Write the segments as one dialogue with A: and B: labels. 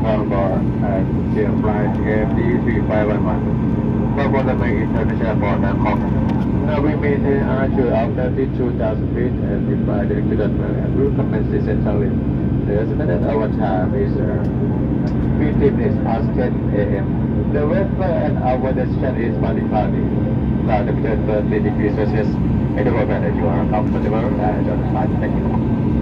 A: Harbour and Sea Flight AMD3511. Welcome to May International Airport Bangkok. Now we maintain altitude of 32,000 feet and fly directly to and route commences centrally. The estimated hour time is uh, 15 minutes past 10 a.m. The weather and our destination is partly cloudy. Cloud temperature 30 degrees Celsius. I do hope that you are comfortable and the flight. Thank you.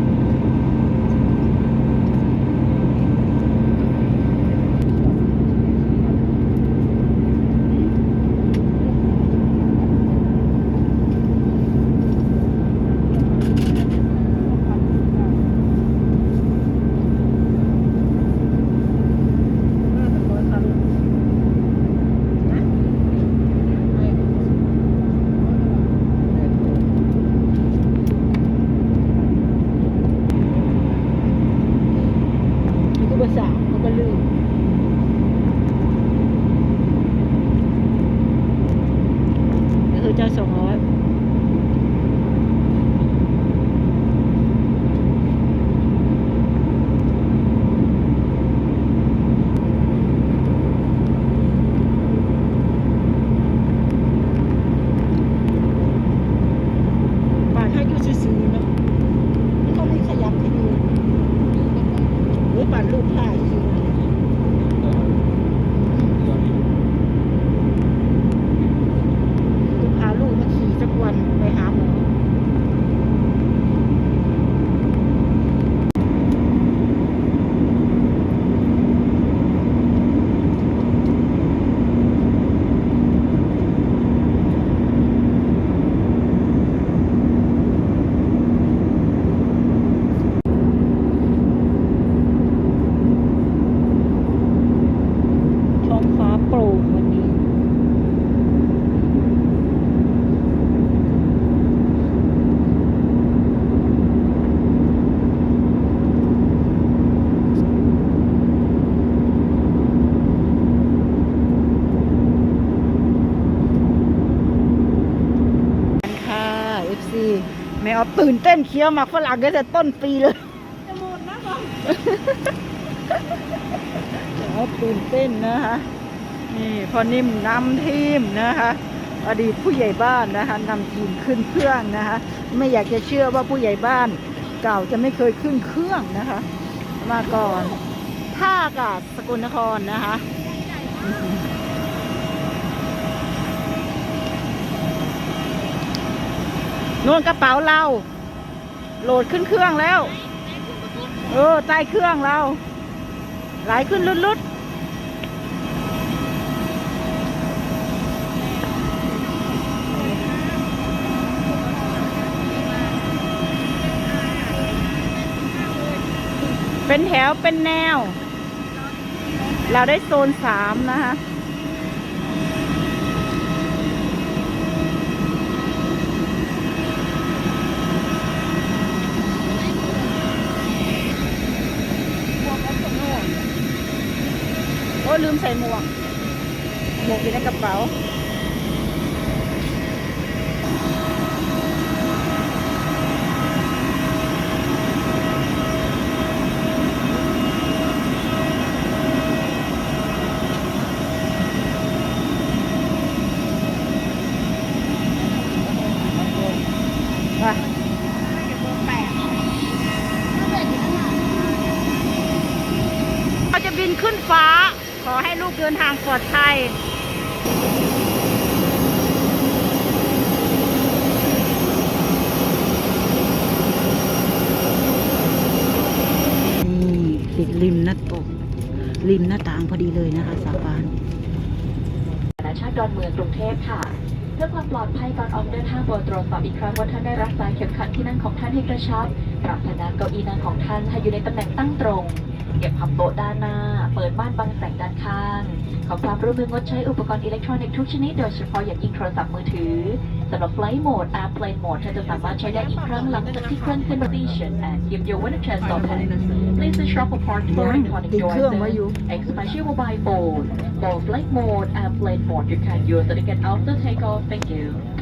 B: แม่ออฟตื่นเต้นเคี้ยวมากฝรั่งตั้งแต่ต้นปีเลยจะหมดนะบออฟตื่นเต้นนะคะนี่พอนิ่มนำทีมนะคะอดีตผู้ใหญ่บ้านนะคะนำทีมขึ้นเครื่องนะคะไม่อยากจะเชื่อว่าผู้ใหญ่บ้านเก่าจะไม่เคยขึ้นเครื่องนะคะ มาก่อนท่าอากาศสกลนครนะคะ นวนกระเป๋าเรา โหลดขึ้นเครื่องแล้ว เออใต้เครื่องเรา ไหลขึ้นลุดๆเป็นแถวเป็นแนว เราได้โซนสามนะคะ โอ้ยลืมใส่ หมวก หมวกอยู่ในกระเป๋าไปเราจะบินขึ้นฟ้าข อให้ลูกเดินทางปลอดภัยมีติดริมหน้าตกริมหน้าต่างพอดีเลยนะคะสาบาน
C: นานาชาติดอนเมืองกรุงเทพค่ะ เพื่อความปลอดภัยก่อนออกเดินทางโปรดตรวจสอบอีกครั้งว่าท่านได้รักษาเข็มขัดที่นั่งของท่านให้กระชับ ปรับพนักเก้าอี้นั่งของท่านให้อยู่ในตำแหน่งตั้งตรง เก็บพับโต๊ะด้านหน้า เปิดม่านบัง อความร่วมมืองดใช้อุปกรณ์อิเล็กทรอนิกส์ทุกชนิดโดยเฉพาะอย่างยิ่งโทรศัพท์มือถือสำหรับ Flight Mode Airplane Mode ท่านจะสามารถใช้ได้อีกครั้งหลังจากที่เครื่องขึ้น position and give your winner chance to Please ensure for part for electronic devices especially mobile phone. For flight mode Airplane mode, you can use it again after takeoff. Thank you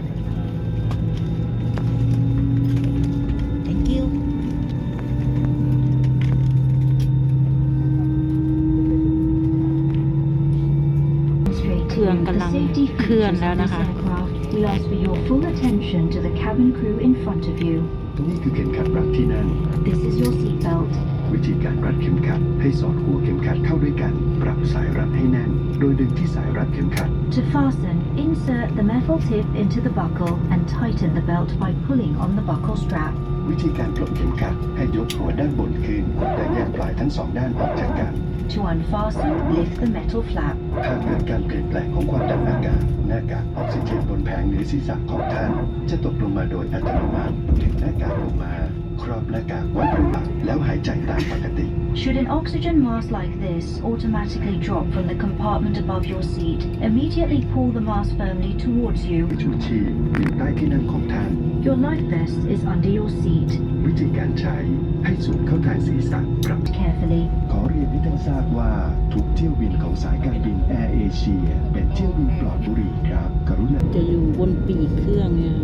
B: ลื่อนแล้วนะคะ
D: we ask for your full attention to the cabin crew in front of you.
E: นี่คือเข็มขัดรัดที่นั่ง
D: This is your seatbelt.
E: วิธีการรัดเข็มขัด ให้สอดหัวเข็มขัดเข้าด้วยกัน ปรับสายรัดให้แน่น โดยดึงที่สายรัดเข็มขัด
D: To fasten, insert the metal tip into the buckle and tighten the belt by pulling on the buckle strap.
E: วิธีการปลดเข็มขัดให้ยกหัวด้านบนขึ้นแต่แยกปลายทั้งสองด้านออกจากกัน
D: To unfasten, lift the metal flap.
E: หากเกิดการเปลี่ยนแปลงของความดันอากาศหน้ากากออกซิเจนบนแผงเหนือศีรษะของท่าน จะตกลงมาโดยอัตโนมัติดึงหน้ากากลงมา ครอบหน้ากากไว้บนตักแล้วหายใจตามปกติ
D: Should an oxygen mask like this automatically drop from the compartment above your seat, immediately pull the mask firmly towards you.
E: ชูชีพอยู่ใต้ที่นั่งของท่าน
D: Your life vest is under your seat.
E: วิธีการใช้ให้สูดเข้าทางศีรษะปรับ
D: Carefully.
E: ขอเรียนให้ท่านทราบว่าทุกเที่ยวบินของสายการบินแอร์เอเชียเป็นเที่ยวบินปลอดบุหรี่ครับ กรุณา
B: จะอยู่บนปีกเครื่องเนี่ย